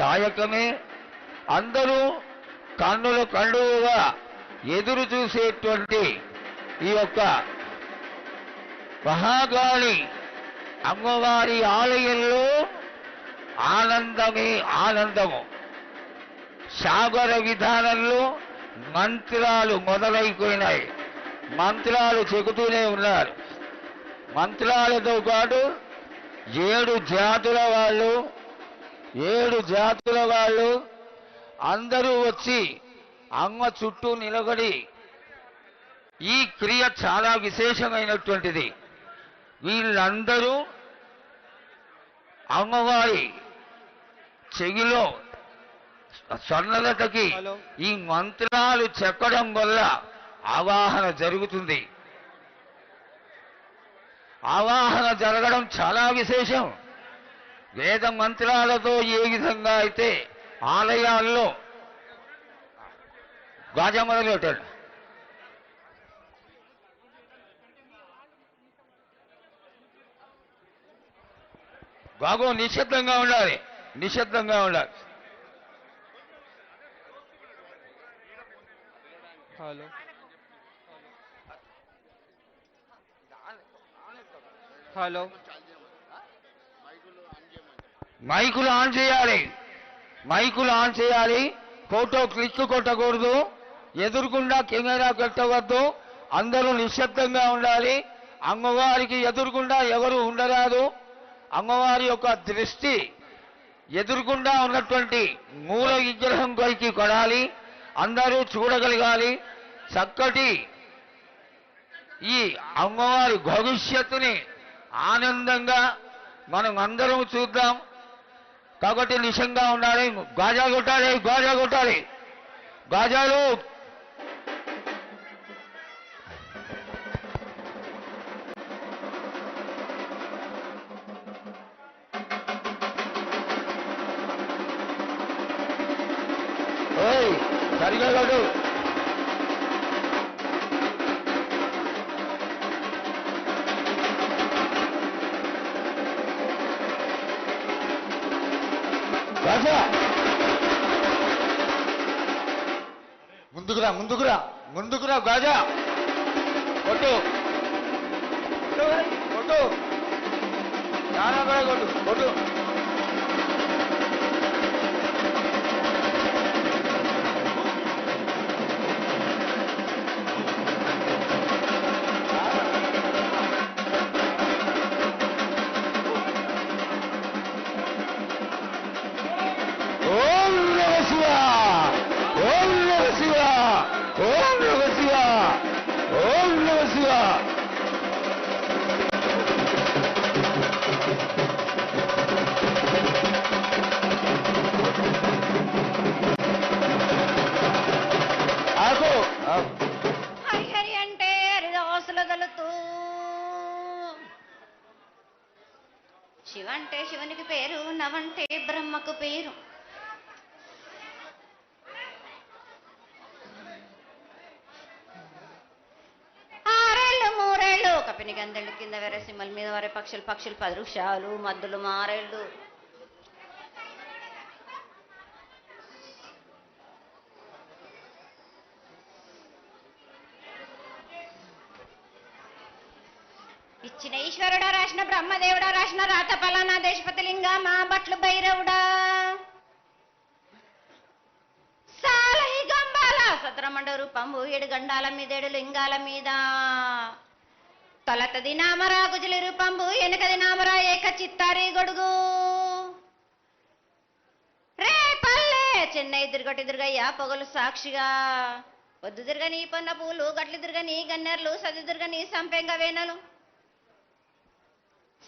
దాయకమే. అందరూ కన్నుల కండుగా ఎదురు చూసేటువంటి ఈ యొక్క మహాగాళి అమ్మవారి ఆలయంలో ఆనందమే ఆనందము. సాగర విధానంలో మంత్రాలు మొదలైపోయినాయి. మంత్రాలు చెబుతూనే ఉన్నారు. మంత్రాలతో పాటు ఏడు జాతుల వాళ్ళు ఏడు జాతుల వాళ్ళు అందరూ వచ్చి అమ్మ చుట్టూ నిలబడి ఈ క్రియ చాలా విశేషమైనటువంటిది. వీళ్ళందరూ అమ్మవారి చెవిలో స్వర్ణలతకి. ఈ మంత్రాలు చెప్పడం వల్ల ఆవాహన జరుగుతుంది. ఆవాహన జరగడం చాలా విశేషం. వేద మంత్రాలతో ఏ విధంగా అయితే ఆలయాల్లో గాజా మొదలు పెట్టాడు బాగు నిశ్శబ్దంగా ఉండాలి నిశ్శబ్దంగా ఉండాలి. హలో. హలో. మైకులు ఆన్ చేయాలి. మైకులు ఆన్ చేయాలి. ఫోటో క్లిక్ కొట్టకూడదు. ఎదురుకుండా కెమెరా పెట్టవద్దు. అందరూ నిశ్శబ్దంగా ఉండాలి. అమ్మవారికి ఎదురుకుండా ఎవరు ఉండరాదు. అమ్మవారి యొక్క దృష్టి ఎదురుకుండా ఉన్నటువంటి మూల విగ్రహం పైకి కొడాలి అందరూ చూడగలగాలి. చక్కటి ఈ అమ్మవారి భవిష్యత్తుని ఆనందంగా మనం అందరం చూద్దాం. కాబట్టి నిశంగా ఉండాలి. గాజా కొట్టాలి గాజా కొట్టాలి. గాజాలు గాజా. కొట్టు. కొట్టు. చాలా కూడా కొట్టు. కొట్టు. ఆగు హరి అంటే హరిదాసులు గలుతూ శివ అంటే శివునికి పేరు నవంటే బ్రహ్మకు పేరు. మూరేళ్ళు కపిని గందెళ్ళు కింద వేరే వెరసింహల మీద వరే పక్షులు పక్షులు పది వృక్షాలు మద్దులు మారేళ్ళు. ఈశ్వరుడా రాసిన బ్రహ్మదేవుడా రాసిన రాత పలానా దేశపతిలింగ మా బట్లు భైరవుడా. సాలహి గంబాల సత్రమండ రూపంబు ఏడు గండాల మీదేడు లింగాల మీద. తొలతది నామరా గుజలి రూపంబు వెనకది నామరా ఏక చిత్తారి గొడుగు. రే పల్లె చెన్నై తిరుగటి తిరుగయ్య పొగలు సాక్షిగా. వద్దు తిరగని పొన్న పూలు గట్లు తిరగని గన్నెర్లు సది దుర్గని సంపెంగ వేనలు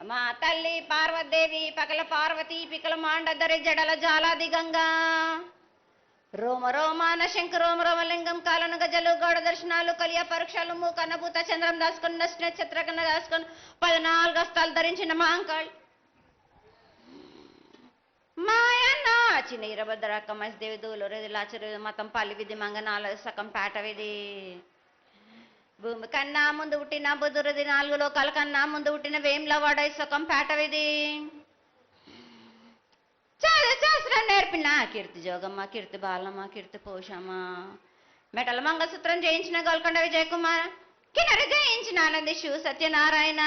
మా తల్లి పార్వదేవి పకల పార్వతి పికల మాండదరి జడల జాలాది గంగా. రోమ రోమాన శంకర రోమ రోమలింగం కాలను గజలు గౌడ దర్శనాలు కలియ పరీక్షలు మూకన్నభూత చంద్రం దాసుకుని నచ్చిన చిత్రకన్న దాసుకుని పద్నాలుగు హస్తాలు ధరించిన మాంకాళ్ మాయన్న చిన్న మహిదేవి దూలు దూలూరేది లాచరు మతం పల్లి విధి మంగనాల సకం పేట విధి. భూమి కన్నా ముందు పుట్టిన బుధురది నాలుగు లోకాల కన్నా ముందు పుట్టిన వేమ్లవాడ సుఖం పాటవిది. చాలా శాస్త్రం నేర్పిన. కీర్తి జోగమ్మ కీర్తి బాలమ్మ కీర్తి పోషమ్మ. మెటల మంగళసూత్రం జయించిన గోల్కొండ విజయకుమార్ కిన్నర జయించిన ఆనందిషు సత్యనారాయణ.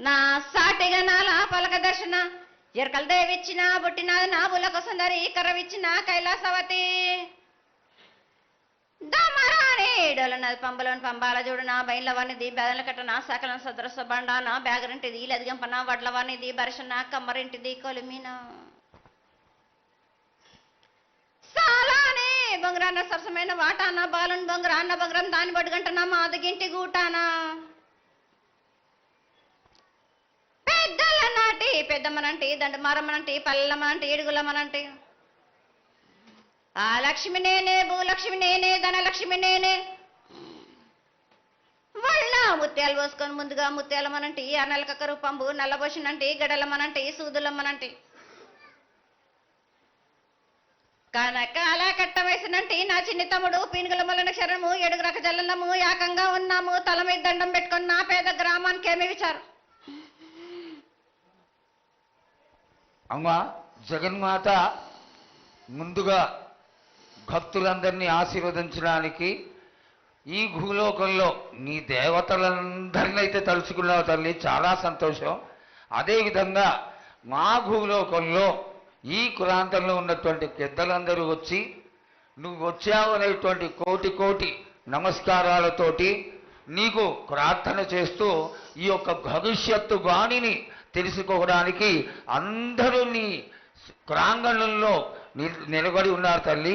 నా సాటిగా నాల పలక దర్శన ఎరకల దేవిచ్చిన బుట్టిన నా బులక సుందరి కరవిచ్చిన కైలాసవతి. దమరాని పంబలోని పంబాల చూడు నా బయల వానిది బెదల కట్ట నా సకల సదరస బండ నా బ్యాగరింటిది లదిగంపన వడ్ల వానిది బరసన కమ్మరింటిది కొలిమిన. సాలానే బొంగరాన్న సరసమైన వాటాన బాలన్ బొంగరాన్న బొంగరం దాని బడుగంటనా మాదగింటి గూటానా. పెద్దల నాటి పెద్దమ్మనంటి దండమారమ్మనంటి పల్లెమ్మనంటి ఏడుగులమ్మనంటి. ఆ లక్ష్మి నేనే భూలక్ష్మి నేనే ధనలక్ష్మి నేనే వాళ్ళ ముత్యాలు పోసుకొని ముందుగా ముత్యాలమనంటి ఆ నెలకక్క రూపంబు నల్లబోసినంటి గడలమ్మనంటి సూదులమ్మనంటి. కనకాల కట్ట వేసినంటి నా చిన్ని తమ్ముడు పీనుగుల మొలన శరము ఏడుగు రక జల్లము ఏకంగా ఉన్నాము తల మీద దండం పెట్టుకొని నా పేద గ్రామానికి ఏమి విచారు? అమ్మా జగన్మాత ముందుగా భక్తులందరినీ ఆశీర్వదించడానికి ఈ భూలోకంలో నీ దేవతలందరినీ అయితే తలుచుకున్నావు తల్లి. చాలా సంతోషం. అదేవిధంగా మా భూలోకంలో ఈ ప్రాంతంలో ఉన్నటువంటి పెద్దలందరూ వచ్చి నువ్వు వచ్చావు అనేటువంటి కోటి కోటి నమస్కారాలతోటి నీకు ప్రార్థన చేస్తూ ఈ యొక్క భవిష్యత్తు బాణిని తెలుసుకోవడానికి అందరూ నీ ప్రాంగణంలో నిలబడి ఉన్నారు తల్లి.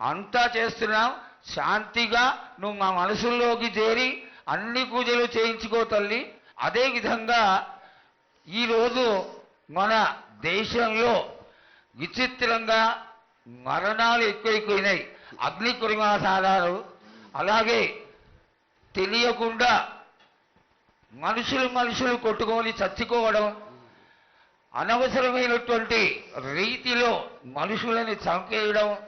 అంతా చేస్తున్నాం శాంతిగా నువ్వు మా మనసుల్లోకి చేరి అన్ని పూజలు చేయించుకో తల్లి. అదే విధంగా ఈరోజు మన దేశంలో విచిత్రంగా మరణాలు ఎక్కువైపోయినాయి. అగ్ని కురిమాసాలు అలాగే తెలియకుండా మనుషులు మనుషులు కొట్టుకొని చచ్చిపోవడం అనవసరమైనటువంటి రీతిలో మనుషులని చంపేయడం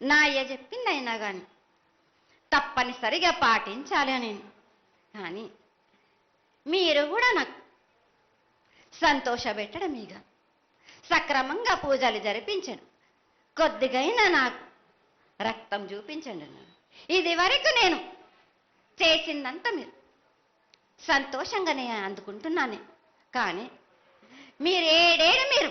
నా అయ్య చెప్పింది అయినా కానీ తప్పనిసరిగా పాటించాలి నేను కానీ మీరు కూడా నాకు సంతోషపెట్టడం ఇక. సక్రమంగా పూజలు జరిపించండి కొద్దిగైనా నాకు రక్తం చూపించండి ఇది వరకు నేను చేసిందంతా మీరు సంతోషంగానే అందుకుంటున్నాను. కానీ మీరేడేడు మీరు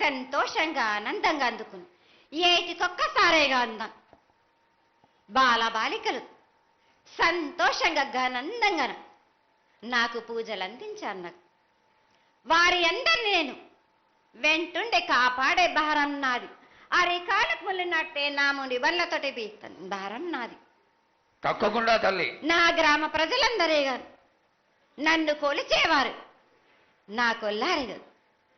సంతోషంగా ఆనందంగా అందుకుని ఏటికొక్కసారేగా అందం. బాలబాలికలు సంతోషంగా ఘనందంగా నాకు పూజలు అందించారు నాకు వారి అందరిని నేను వెంటుండే కాపాడే భారం నాది. అరికాలకు ముళ్ళినట్టే నా ముడి వల్లతోటి బీక్తాను భారం నాది. తప్పకుండా తల్లి. నా గ్రామ ప్రజలందరే కాదు నన్ను కొలిచేవారు నా కొల్లారి కాదు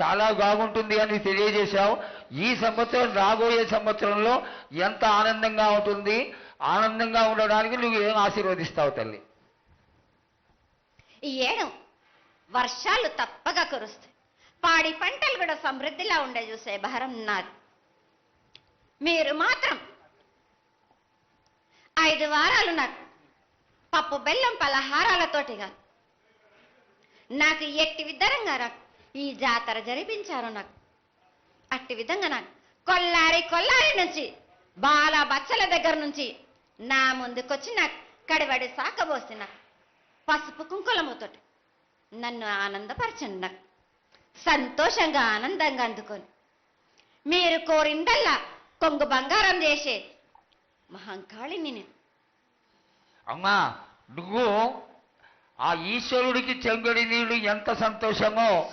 చాలా బాగుంటుంది అని తెలియజేశావు. ఈ సంవత్సరం రాబోయే సంవత్సరంలో ఎంత ఆనందంగా ఉంటుంది. ఆనందంగా ఉండడానికి నువ్వు ఏం ఆశీర్వదిస్తావు తల్లి? ఈ ఏడు వర్షాలు తప్పగా కురుస్తాయి. పాడి పంటలు కూడా సమృద్ధిలా ఉండే చూసే భారం నాది. మీరు మాత్రం ఐదు వారాలు నాకు పప్పు బెల్లం పలహారాలతోటి కాదు. నాకు ఎట్టి విధంగా రాదు ఈ జాతర జరిపించారు నాకు. అట్టి విధంగా నాకు కొల్లారి కొల్లారి నుంచి బాల బచ్చల దగ్గర నుంచి నా ముందుకొచ్చి నాకు కడివడి సాకబోసి నాకు పసుపు కుంకులముతోటి నన్ను ఆనందపరచండి నాకు. సంతోషంగా ఆనందంగా అందుకొని మీరు కోరిందల్లా కొంగు బంగారం చేసే మహంకాళిని నేను. అమ్మా నువ్వు ఆ ఈశ్వరుడికి చెంగడి నీళ్ళు ఎంత సంతోషమో.